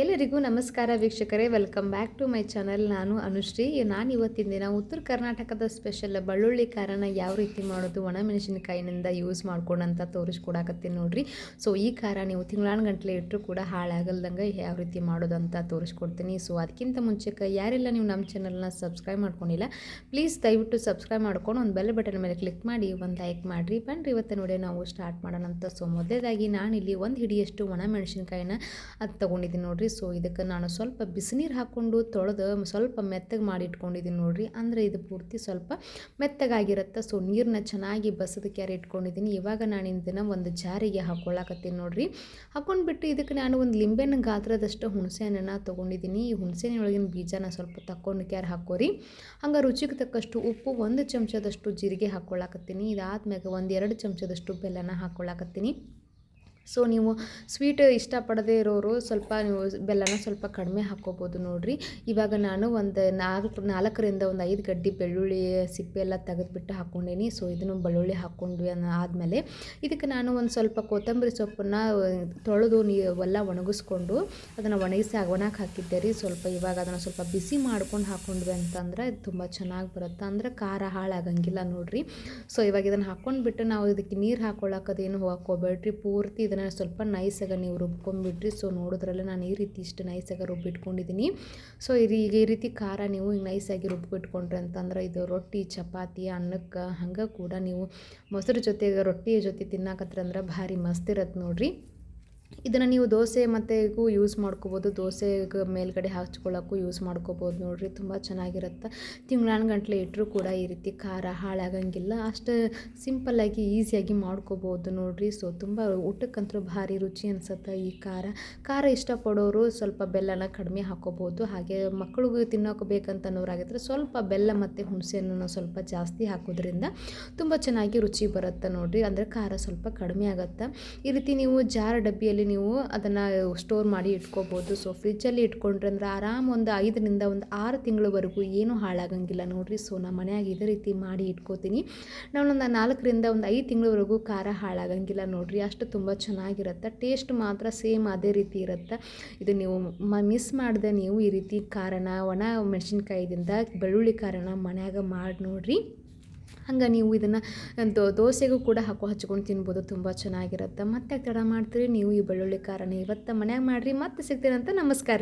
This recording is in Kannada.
ಎಲ್ಲರಿಗೂ ನಮಸ್ಕಾರ ವೀಕ್ಷಕರೇ, welcome back to my channel. ನಾನು ಅನುಶ್ರೀ. ನಾನು ಇವತ್ತಿನ ದಿನ ಉತ್ತರ ಕರ್ನಾಟಕದ ಸ್ಪೆಷಲ್ ಬಳ್ಳುಳ್ಳಿ ಖಾರನ ಯಾವ ರೀತಿ ಮಾಡೋದು ಒಣಮೆಣಸಿನಕಾಯಿನಿಂದ ಯೂಸ್ ಮಾಡ್ಕೊಂಡಂತ ತೋರಿಸ್ಕೊಡಾಕತ್ತೀನಿ ನೋಡ್ರಿ. ಸೊ ಈ ಖಾರ ನೀವು ತಿಂಗಳಾನು ಗಂಟಲೆ ಇಟ್ಟರು ಕೂಡ ಹಾಳಾಗಲ್ದಂಗೆ ಯಾವ ರೀತಿ ಮಾಡೋದು ಅಂತ ತೋರಿಸ್ಕೊಡ್ತೀನಿ. ಸೊ ಅದಕ್ಕಿಂತ ಮುಂಚೆಗೆ ಯಾರೆಲ್ಲ ನೀವು ನಮ್ಮ ಚಾನಲ್ನ ಸಬ್ಸ್ಕ್ರೈಬ್ ಮಾಡ್ಕೊಂಡಿಲ್ಲ ಪ್ಲೀಸ್ ದಯವಿಟ್ಟು ಸಬ್ಸ್ಕ್ರೈಬ್ ಮಾಡ್ಕೊಂಡು ಒಂದು ಬೆಲ್ ಬಟನ್ ಮೇಲೆ ಕ್ಲಿಕ್ ಮಾಡಿ, ಒಂದು ಲೈಕ್ ಮಾಡಿರಿ. ಬನ್ನಿರಿ ಇವತ್ತು ನೋಡಿ ನಾವು ಸ್ಟಾರ್ಟ್ ಮಾಡೋಣ ಅಂತ ಸೊ ಮೊದಲೇದಾಗಿ ಇಲ್ಲಿ ಒಂದು ಹಿಡಿಯಷ್ಟು ಒಣಮೆಣಸಿನಕಾಯಿನ ಅದು ತೊಗೊಂಡಿದ್ದೀನಿ ನೋಡ್ರಿ. ಸೊ ಇದಕ್ಕೆ ನಾನು ಸ್ವಲ್ಪ ಬಿಸಿನೀರು ಹಾಕ್ಕೊಂಡು ತೊಳೆದು ಸ್ವಲ್ಪ ಮೆತ್ತಗೆ ಮಾಡಿ ಇಟ್ಕೊಂಡಿದ್ದೀನಿ ನೋಡಿರಿ. ಅಂದರೆ ಇದು ಪೂರ್ತಿ ಸ್ವಲ್ಪ ಮೆತ್ತಗಾಗಿರುತ್ತೆ. ಸೊ ನೀರನ್ನ ಚೆನ್ನಾಗಿ ಬಸದ ಕ್ಯಾರೆ ಇಟ್ಕೊಂಡಿದ್ದೀನಿ. ಇವಾಗ ನಾನು ಇದನ್ನು ಒಂದು ಜಾರಿಗೆ ಹಾಕ್ಕೊಳ್ಳಾಕತ್ತೀನಿ ನೋಡಿರಿ. ಹಾಕ್ಕೊಂಡ್ಬಿಟ್ಟು ಇದಕ್ಕೆ ನಾನು ಒಂದು ಲಿಂಬೆನ ಗಾತ್ರದಷ್ಟು ಹುಣಸೆ ಹಣ್ಣನ್ನು ತೊಗೊಂಡಿದ್ದೀನಿ. ಈ ಹುಣಸೆ ಒಳಗಿನ ಬೀಜನ ಸ್ವಲ್ಪ ತಕ್ಕೊಂಡು ಕ್ಯಾರ ಹಾಕೋರಿ ಹಂಗೆ ರುಚಿಗೆ ತಕ್ಕಷ್ಟು ಉಪ್ಪು, ಒಂದು ಚಮಚದಷ್ಟು ಜೀರಿಗೆ ಹಾಕ್ಕೊಳ್ಳಾಕತ್ತೀನಿ ಇದಾದ್ಮೇಲೆ ಒಂದು ಎರಡು ಚಮಚದಷ್ಟು ಬೆಲ್ಲನ ಹಾಕ್ಕೊಳ್ಳಾಕತ್ತೀನಿ ಸೊ ನೀವು ಸ್ವೀಟ್ ಇಷ್ಟಪಡದೇ ಇರೋರು ಸ್ವಲ್ಪ ನೀವು ಬೆಲ್ಲನ ಸ್ವಲ್ಪ ಕಡಿಮೆ ಹಾಕ್ಕೋಬೋದು ನೋಡಿರಿ. ಇವಾಗ ನಾನು ಒಂದು ನಾಲ್ಕು, ನಾಲ್ಕರಿಂದ ಒಂದು ಐದು ಗಡ್ಡಿ ಬೆಳ್ಳುಳ್ಳಿ ಸಿಪ್ಪೆ ಎಲ್ಲ ತೆಗೆದುಬಿಟ್ಟು ಹಾಕ್ಕೊಂಡೇನಿ. ಸೊ ಇದನ್ನು ಬೆಳ್ಳುಳ್ಳಿ ಹಾಕ್ಕೊಂಡ್ವಿ ಆದಮೇಲೆ ಇದಕ್ಕೆ ನಾನು ಒಂದು ಸ್ವಲ್ಪ ಕೊತ್ತಂಬರಿ ಸೊಪ್ಪನ್ನು ತೊಳೆದು ನೀ ಎಲ್ಲ ಒಣಗಿಸ್ಕೊಂಡು ಅದನ್ನು ಒಣಗಿಸಿ ಒಣಕ್ಕೆ ಹಾಕಿದ್ದೆ ರೀ. ಸ್ವಲ್ಪ ಇವಾಗ ಅದನ್ನು ಸ್ವಲ್ಪ ಬಿಸಿ ಮಾಡ್ಕೊಂಡು ಹಾಕ್ಕೊಂಡ್ವಿ ಅಂತಂದ್ರೆ ಇದು ತುಂಬ ಚೆನ್ನಾಗಿ ಬರುತ್ತೆ. ಅಂದರೆ ಖಾರ ಹಾಳಾಗಂಗಿಲ್ಲ ನೋಡಿರಿ. ಸೊ ಇವಾಗ ಇದನ್ನು ಹಾಕ್ಕೊಂಡ್ಬಿಟ್ಟು ನಾವು ಇದಕ್ಕೆ ನೀರು ಹಾಕ್ಕೊಳ್ಳೋಕದೇನು ಹಾಕೋಬೇಡ್ರಿ ಪೂರ್ತಿ ಇದನ್ನು ಸ್ವಲ್ಪ ನೈಸಾಗ ನೀವು ರುಬ್ಕೊಂಡ್ಬಿಟ್ರಿ. ಸೊ ನೋಡಿದ್ರಲ್ಲ ನಾನು ಈ ರೀತಿ ಇಷ್ಟು ನೈಸಾಗ ರುಬ್ಬಿಟ್ಕೊಂಡಿದ್ದೀನಿ ಸೊ ಈಗ ಈ ರೀತಿ ಖಾರ ನೀವು ಈಗ ನೈಸಾಗಿ ರುಬ್ಬಿಟ್ಕೊಂಡ್ರಿ ಅಂತಂದ್ರೆ ಇದು ರೊಟ್ಟಿ, ಚಪಾತಿ, ಅನ್ನಕ್ಕೆ ಹಂಗೆ ಕೂಡ ನೀವು ಮೊಸರು ಜೊತೆಗೆ ರೊಟ್ಟಿ ಜೊತೆ ತಿನ್ನಾಕತ್ರಂದ್ರೆ ಭಾರಿ ಮಸ್ತ್ ಇರತ್ತೆ ನೋಡಿರಿ. ಇದನ್ನು ನೀವು ದೋಸೆ ಮತ್ತೆಗೂ ಯೂಸ್ ಮಾಡ್ಕೋಬೋದು. ದೋಸೆಗೆ ಮೇಲ್ಗಡೆ ಹಚ್ಕೊಳ್ಳೋಕ್ಕೂ ಯೂಸ್ ಮಾಡ್ಕೋಬೋದು ನೋಡಿರಿ, ತುಂಬ ಚೆನ್ನಾಗಿರುತ್ತೆ. ತಿಂಗಳಾನು ಗಂಟಲೆ ಇಟ್ಟರೂ ಕೂಡ ಈ ರೀತಿ ಖಾರ ಹಾಳಾಗಂಗಿಲ್ಲ. ಅಷ್ಟು ಸಿಂಪಲ್ಲಾಗಿ ಈಸಿಯಾಗಿ ಮಾಡ್ಕೋಬೋದು ನೋಡಿರಿ. ಸೊ ತುಂಬ ಊಟಕ್ಕಂತೂ ಭಾರಿ ರುಚಿ ಅನಿಸುತ್ತೆ ಈ ಖಾರ. ಖಾರ ಇಷ್ಟಪಡೋರು ಸ್ವಲ್ಪ ಬೆಲ್ಲನ ಕಡಿಮೆ ಹಾಕೋಬೋದು. ಹಾಗೆ ಮಕ್ಕಳಿಗೂ ತಿನ್ನೋಕೆ ಬೇಕಂತನೋರಾಗಿದ್ರೆ ಸ್ವಲ್ಪ ಬೆಲ್ಲ ಮತ್ತು ಹುಣಸೆಯನ್ನು ಸ್ವಲ್ಪ ಜಾಸ್ತಿ ಹಾಕೋದ್ರಿಂದ ತುಂಬ ಚೆನ್ನಾಗಿ ರುಚಿ ಬರುತ್ತೆ ನೋಡಿರಿ. ಅಂದರೆ ಖಾರ ಸ್ವಲ್ಪ ಕಡಿಮೆ ಆಗುತ್ತೆ. ಈ ರೀತಿ ನೀವು ಜಾರ ಡಬ್ಬಿಯಲ್ಲಿ ನೀವು ಅದನ್ನು ಸ್ಟೋರ್ ಮಾಡಿ ಇಟ್ಕೋಬೋದು. ಸೊ ಫ್ರಿಜ್ಜಲ್ಲಿ ಇಟ್ಕೊಂಡ್ರೆ ಅಂದರೆ ಆರಾಮ್ ಒಂದು ಐದರಿಂದ ಒಂದು ಆರು ತಿಂಗಳವರೆಗೂ ಏನೂ ಹಾಳಾಗಂಗಿಲ್ಲ ನೋಡಿರಿ. ಸೊ ನಮ್ಮ ಮನೆಯಾಗ ಇದೇ ರೀತಿ ಮಾಡಿ ಇಟ್ಕೋತೀನಿ. ನಾನೊಂದು ನಾಲ್ಕರಿಂದ ಒಂದು ಐದು ತಿಂಗಳವರೆಗೂ ಖಾರ ಹಾಳಾಗಂಗಿಲ್ಲ ನೋಡಿರಿ. ಅಷ್ಟು ತುಂಬ ಚೆನ್ನಾಗಿರುತ್ತೆ. ಟೇಸ್ಟ್ ಮಾತ್ರ ಸೇಮ್ ಅದೇ ರೀತಿ ಇರುತ್ತೆ. ಇದು ನೀವು ಮಿಸ್ ಮಾಡಿದೆ ನೀವು ಈ ರೀತಿ ಖಾರನ ಒಣ ಮೆಣಸಿನ್ಕಾಯಿದಿಂದ ಬೆಳ್ಳುಳ್ಳಿ ಖಾರನ ಮನೆಯಾಗ ಮಾಡಿ ನೋಡಿರಿ. ಹಂಗೆ ನೀವು ಇದನ್ನು ದೋಸೆಗೂ ಕೂಡ ಹಾಕೋ, ಹಚ್ಕೊಂಡು ತಿನ್ಬೋದು, ತುಂಬ ಚೆನ್ನಾಗಿರುತ್ತೆ. ಮತ್ತೆ ತಡ ಮಾಡ್ತೀರಿ, ನೀವು ಈ ಬೆಳ್ಳುಳ್ಳಿ ಖಾರನ ಇವತ್ತು ಮನ್ಯಾಗ ಮಾಡಿರಿ, ಮತ್ತೆ ಸಿಗ್ತೀರಂತ ನಮಸ್ಕಾರ.